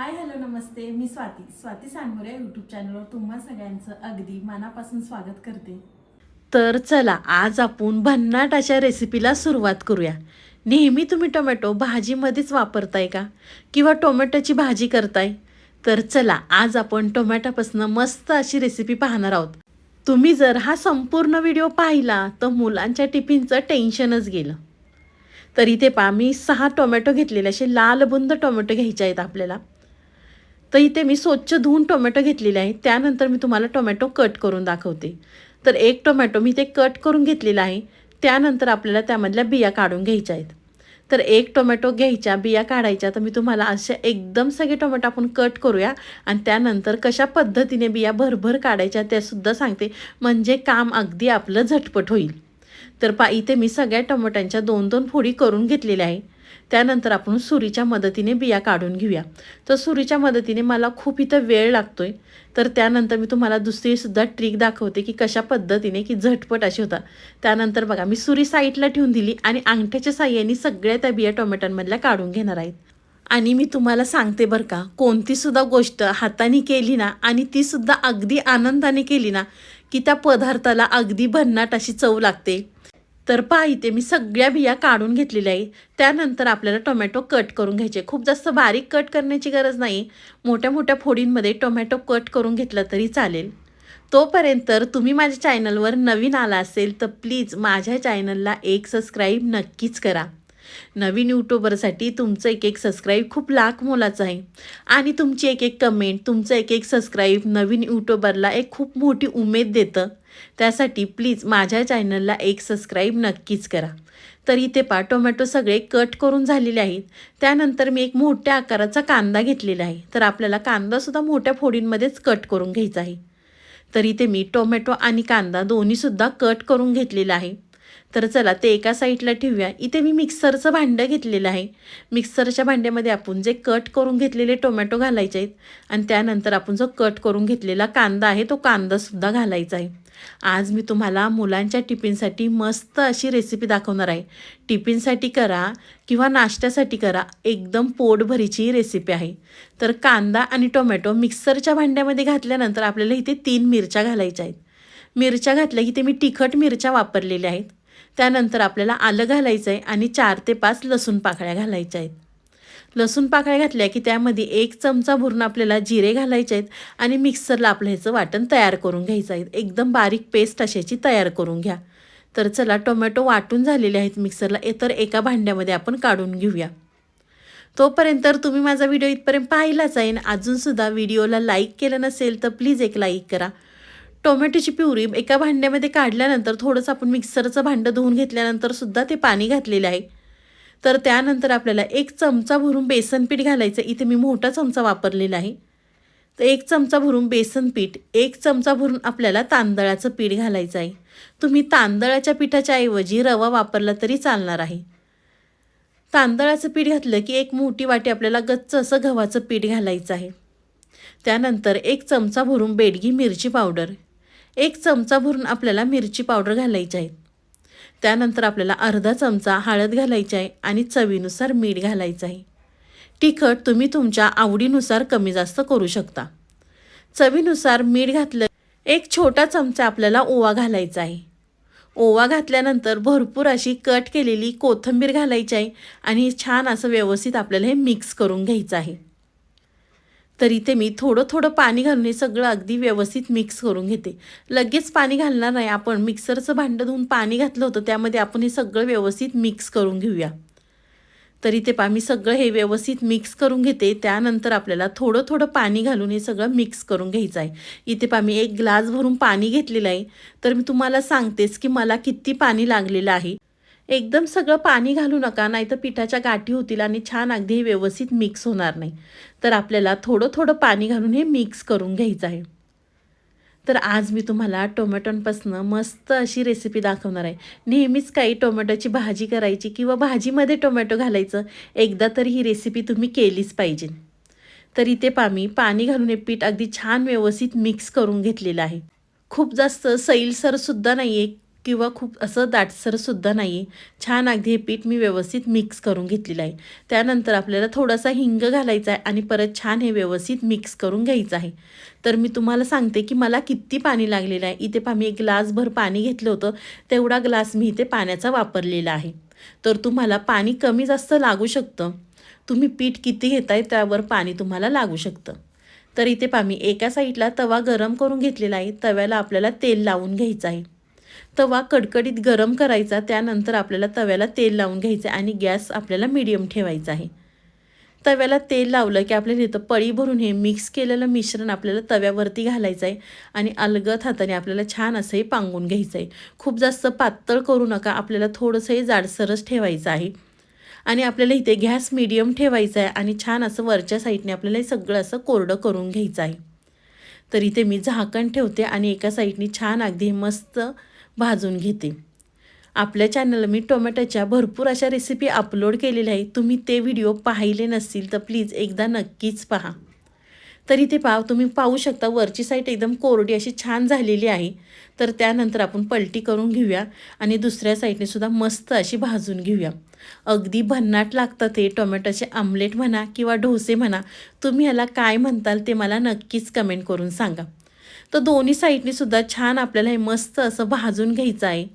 हाय hello नमस्ते. मी Swati. Swati Sangore YouTube चॅनलवर तुम्हा सगळ्यांचं अगदी मनापासून स्वागत करते. तर चला आज आपण भन्नाट अशा रेसिपीला सुरुवात करूया. नेहमी तुम्ही टोमॅटो भाजीमध्येच वापरताय का? किंवा टोमॅटोची भाजी करताय? तर चला आज आपण टोमॅटोपासून मस्त अशी रेसिपी पाहणार आहोत. तुम्ही जर हा संपूर्ण व्हिडिओ पाहिला तर मुलांच्या टिफिनचं टेन्शनच गेलं. तर इथे पहा मी सहा टोमॅटो घेतलेले असे लाल बुंद टोमॅटो घ्यायचे आहेत आपल्याला. तर इथे मी स्वच्छ धुवून टोमॅटो घेतलेले आहे. त्यानंतर मी तुम्हाला टोमॅटो कट करून दाखवते. तर एक टोमॅटो मी ते कट करून घेतलेला आहे. त्यानंतर आपल्याला त्यामधल्या बिया काढून घ्यायच्या आहेत. तर एक टोमॅटो घ्यायच्या बिया काढायच्या तर मी तुम्हाला अशा एकदम सगळे टोमॅटो आपण कट करूया. आणि त्यानंतर कशा पद्धतीने बिया भरभर काढायच्या त्यासुद्धा सांगते. म्हणजे काम अगदी आपलं झटपट होईल. तर पा इथे मी सगळ्या टोमॅटोंच्या दोन दोन फोडी करून घेतलेल्या आहे. त्यानंतर आपण सुरीच्या मदतीने बिया काढून घेऊया. तर सुरीच्या मदतीने मला खूप इथं वेळ लागतो आहे तर त्यानंतर मी तुम्हाला दुसरीसुद्धा ट्रिक दाखवते की कशा पद्धतीने की झटपट अशी होता. त्यानंतर बघा मी सुरी साईडला ठेवून दिली आणि अंगठ्याच्या साह्याने सगळ्या त्या बिया टोमॅटोंमधल्या काढून घेणार आहेत. आणि मी तुम्हाला सांगते बरं का कोणतीसुद्धा गोष्ट हाताने केली ना आणि तीसुद्धा अगदी आनंदाने केली ना की त्या पदार्थाला अगदी भन्नाट अशी चव लागते. तर पहा इथे मी सगळ्या बिया काढून घेतलेल्या आहे. त्यानंतर आपल्याला टोमॅटो कट करून घ्यायचे. खूप जास्त बारीक कट करण्याची गरज नाही. मोठ्या मोठ्या फोडींमध्ये टोमॅटो कट करून घेतला तरी चालेल. तोपर्यंत तुम्ही माझ्या चॅनलवर नवीन आला असेल तर प्लीज माझ्या चॅनलला एक सबस्क्राईब नक्कीच करा. नवीन यूट्यूबरसाठी तुमचं एक एक सबस्क्राईब खूप लाख मोलाचं आहे. आणि तुमची एक एक कमेंट तुमचं एक एक सबस्क्राईब नवीन यूट्यूबरला एक खूप मोठी उमेद देतं. त्यासाठी प्लीज माझ्या चॅनलला एक सबस्क्राईब नक्कीच करा. तर इथे पा टोमॅटो सगळे कट करून झालेले आहेत. त्यानंतर मी एक मोठ्या आकाराचा कांदा घेतलेला आहे. तर आपल्याला कांदासुद्धा मोठ्या फोडींमध्येच कट करून घ्यायचा आहे. तर इथे मी टोमॅटो आणि कांदा दोन्हीसुद्धा कट करून घेतलेला आहे. तर चला ते एका साईडला ठेवूया. इथे मी मिक्सरचं भांडं घेतलेलं आहे. मिक्सरच्या भांड्यामध्ये आपण जे कट करून घेतलेले टोमॅटो घालायचे आहेत आणि त्यानंतर आपण जो कट करून घेतलेला कांदा आहे तो कांदासुद्धा घालायचा आहे. आज मी तुम्हाला मुलांच्या टिफिनसाठी मस्त अशी रेसिपी दाखवणार आहे. टिफिनसाठी करा किंवा नाश्त्यासाठी करा एकदम पोटभरीची रेसिपी आहे. तर कांदा आणि टोमॅटो मिक्सरच्या भांड्यामध्ये घातल्यानंतर आपल्याला इथे तीन मिरच्या घालायच्या आहेत. मिरच्या घातल्या की ते मी तिखट मिरच्या वापरलेल्या आहेत. त्यानंतर आपल्याला आलं घालायचं आहे आणि चार ते पाच लसूण पाकळ्या घालायच्या आहेत लसूण पाकळ्या घातल्या की त्यामध्ये एक चमचा भरून आपल्याला जिरे घालायचे आहेत आणि मिक्सरला आपलं ह्याचं वाटण तयार करून घ्यायचं आहे एकदम बारीक पेस्ट अशाची तयार करून घ्या. तर चला टोमॅटो वाटून झालेले आहेत मिक्सरला. तर एका भांड्यामध्ये आपण काढून घेऊया. तोपर्यंत तुम्ही माझा व्हिडिओ इथपर्यंत पाहिलाच आहे आणि अजूनसुद्धा व्हिडिओला लाईक केलं नसेल तर प्लीज एक लाईक करा. टोमॅटोची प्युरी एका भांड्यामध्ये काढल्यानंतर थोडंसं आपण मिक्सरचं भांडं धुवून घेतल्यानंतर सुद्धा ते पाणी घातलेलं आहे. तर त्यानंतर आपल्याला एक चमचा भरून बेसन पीठ घालायचं. इथे मी मोठा चमचा वापरलेला आहे. तर एक चमचा भरून बेसन पीठ एक चमचा भरून आपल्याला तांदळाचं पीठ घालायचं आहे. तुम्ही तांदळाच्या पिठाच्या ऐवजी रवा वापरला तरी चालणार आहे. तांदळाचं पीठ घातलं की एक मोठी वाटी आपल्याला गच्च असं गव्हाचं पीठ घालायचं आहे. त्यानंतर एक चमचा भरून बेडगी मिरची पावडर. एक चमचा भरून आपल्याला मिरची पावडर घालायची आहे. त्यानंतर आपल्याला अर्धा चमचा हळद घालायची आहे आणि चवीनुसार मीठ घालायचं आहे. तिखट तुम्ही तुमच्या आवडीनुसार कमी जास्त करू शकता. चवीनुसार मीठ घातलं एक छोटा चमचा आपल्याला ओवा घालायचा आहे. ओवा घातल्यानंतर भरपूर अशी कट केलेली कोथिंबीर घालायची आहे आणि छान असं व्यवस्थित आपल्याला हे मिक्स करून घ्यायचं आहे. तर इथे मी थोडं थोडं पाणी घालून हे सगळं अगदी व्यवस्थित मिक्स करून घेते. लगेच पाणी घालणार नाही आपण. मिक्सरचं भांडं धुवून पाणी घातलं होतं त्यामध्ये आपण हे सगळं व्यवस्थित मिक्स करून घेऊया. तर इथे पा मी सगळं हे व्यवस्थित मिक्स करून घेते. त्यानंतर आपल्याला थोडं थोडं पाणी घालून हे सगळं मिक्स करून घ्यायचं आहे. इथे पा मी एक ग्लास भरून पाणी घेतलेलं आहे. तर मी तुम्हाला सांगतेच की मला किती पाणी लागलेलं आहे. एकदम सगळं पाणी घालू नका नाहीतर पिठाच्या गाठी होतील आणि छान अगदी हे व्यवस्थित मिक्स होणार नाही. तर आपल्याला थोडं थोडं पाणी घालून हे मिक्स करून घ्यायचं आहे. तर आज मी तुम्हाला टोमॅटोंपासनं मस्त अशी रेसिपी दाखवणार आहे. नेहमीच काही टोमॅटोची भाजी करायची किंवा भाजीमध्ये टोमॅटो घालायचं एकदा तरी ही रेसिपी तुम्ही केलीच पाहिजे. तर इथे पामी पाणी घालून हे पीठ अगदी छान व्यवस्थित मिक्स करून घेतलेलं आहे. खूप जास्त सैलसरसुद्धा नाही आहे किंवा खूप असं दाटसरसुद्धा नाही. आहे छान अगदी हे पीठ मी व्यवस्थित मिक्स करून घेतलेलं आहे. त्यानंतर आपल्याला थोडासा हिंग घालायचा आहे आणि परत छान हे व्यवस्थित मिक्स करून घ्यायचं आहे. तर मी तुम्हाला सांगते की मला किती पाणी लागलेलं आहे. इथे पा मी एक ग्लासभर पाणी घेतलं होतं. तेवढा ग्लास मी इथे पाण्याचा वापरलेला आहे. तर तुम्हाला पाणी कमी जास्त लागू शकतं. तुम्ही पीठ किती घेताय त्यावर पाणी तुम्हाला लागू शकतं. तर इथे पा मी एका साईडला तवा गरम करून घेतलेला आहे. तव्याला आपल्याला तेल लावून घ्यायचं आहे. तवा कडकडीत गरम करायचा त्यानंतर आपल्याला तव्याला तेल लावून घ्यायचं आहे आणि गॅस आपल्याला मिडियम ठेवायचा आहे. तव्याला तेल लावलं की आपल्याला इथं पळी भरून हे मिक्स केलेलं मिश्रण आपल्याला तव्यावरती घालायचं आहे आणि अलगद हाताने आपल्याला छान असं हे पांगून घ्यायचं आहे. खूप जास्त पातळ करू नका आपल्याला थोडंसं हे जाडसरच ठेवायचं आहे. आणि आपल्याला इथे गॅस मिडियम ठेवायचा आहे आणि छान असं वरच्या साईडने आपल्याला हे सगळं असं कोरडं करून घ्यायचं आहे. तर इथे मी झाकण ठेवते आणि एका साईडने छान अगदी मस्त भाजून घेते. आपल्या चॅनलला मी टोमॅटोच्या भरपूर अशा रेसिपी अपलोड केलेल्या आहेत. तुम्ही ते व्हिडिओ पाहिले नसतील तर प्लीज एकदा नक्कीच पहा. तरी ते पाव तुम्ही पाहू शकता वरची साईड एकदम कोरडी अशी छान झालेली आहे. तर त्यानंतर आपण पलटी करून घेऊया आणि दुसऱ्या साईडने सुद्धा मस्त अशी भाजून घेऊया. अगदी भन्नाट लागतात ते टोमॅटोचे आमलेट म्हणा किंवा डोसे म्हणा. तुम्ही ह्याला काय म्हणताल ते मला नक्कीच कमेंट करून सांगा. तर दोन्ही साईडनी सुद्धा छान आपल्याला हे मस्त असं भाजून घ्यायचं आहे.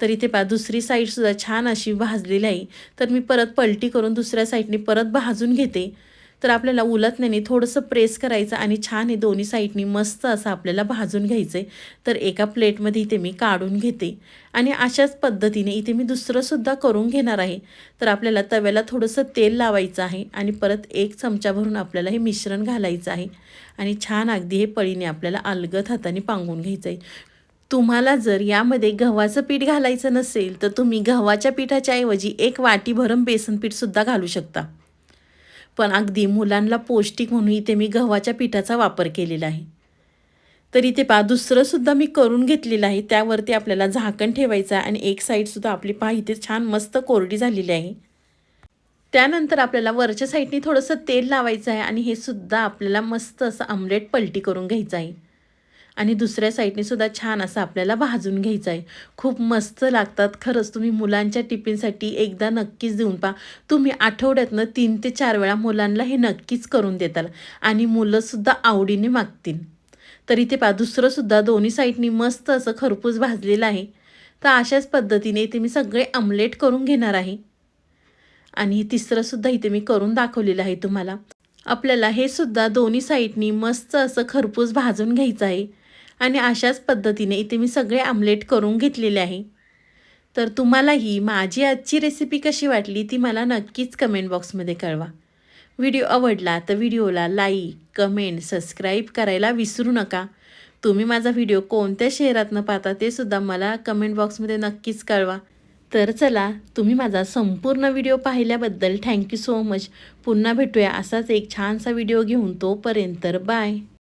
तर इथे पहा दुसरी साईडसुद्धा छान अशी भाजलेली आहे. तर मी परत पलटी करून दुसऱ्या साईडने परत भाजून घेते. तर आपल्याला उलटण्याने थोडंसं प्रेस करायचं आणि छान हे दोन्ही साईडनी मस्त असं आपल्याला भाजून घ्यायचं आहे तर एका प्लेटमध्ये इथे मी काढून घेते. आणि अशाच पद्धतीने इथे मी दुसरंसुद्धा करून घेणार आहे. तर आपल्याला तव्याला थोडंसं तेल लावायचं आहे आणि परत एक चमचा भरून आपल्याला हे मिश्रण घालायचं आहे. आणि छान अगदी हे पळीने आपल्याला अलगद हाताने पांगून घ्यायचं आहे तुम्हाला जर यामध्ये गव्हाचं पीठ घालायचं नसेल तर तुम्ही गव्हाच्या पिठाच्या ऐवजी एक वाटी भरम बेसन पीठसुद्धा घालू शकता. पण अगदी मुलांना पौष्टिक म्हणून इथे मी गव्हाच्या पिठाचा वापर केलेला आहे. तर इथे पहा दुसरंसुद्धा मी करून घेतलेलं आहे. त्यावरती आपल्याला झाकण ठेवायचं आहे आणि एक साईडसुद्धा आपली पहा इथे छान मस्त कोरडी झालेली आहे. त्यानंतर आपल्याला वरच्या साईडने थोडंसं तेल लावायचं आहे आणि हे सुद्धा आपल्याला मस्त असं आमलेट पलटी करून घ्यायचं आहे. आणि दुसऱ्या साईडने सुद्धा छान असं आपल्याला भाजून घ्यायचं आहे. खूप मस्त लागतात. खरंच तुम्ही मुलांच्या टिफिनसाठी एकदा नक्कीच देऊन पहा. तुम्ही आठवड्यातनं तीन ते चार वेळा मुलांना हे नक्कीच करून देताल. आणि मुलंसुद्धा आवडीने मागतील. तर इथे पहा दुसरंसुद्धा दोन्ही साईडनी मस्त असं खरपूस भाजलेलं आहे. तर अशाच पद्धतीने इथे मी सगळे आमलेट करून घेणार आहे. आणि हे तिसरंसुद्धा इथे मी करून दाखवलेलं आहे तुम्हाला. आपल्याला हे सुद्धा दोन्ही साईडनी मस्त असं खरपूस भाजून घ्यायचं आहे. आणि अशाच पद्धतीने इथे मी सगळे आमलेट करून घेतलेले आहे. तर तुम्हाला ही माझी आजची रेसिपी कशी वाटली ती मला नक्कीच कमेंट बॉक्समध्ये कळवा. व्हिडिओ आवडला तर व्हिडिओला लाईक कमेंट सबस्क्राईब करायला विसरू नका. तुम्ही माझा व्हिडिओ कोणत्या शहरातनं पाहता ते सुद्धा मला कमेंट बॉक्समध्ये नक्कीच कळवा. तर चला तुम्ही माझा संपूर्ण व्हिडिओ पाहिल्याबद्दल थँक्यू सो मच पुन्हा भेटूया असाच एक छानसा व्हिडिओ घेऊन तोपर्यंत बाय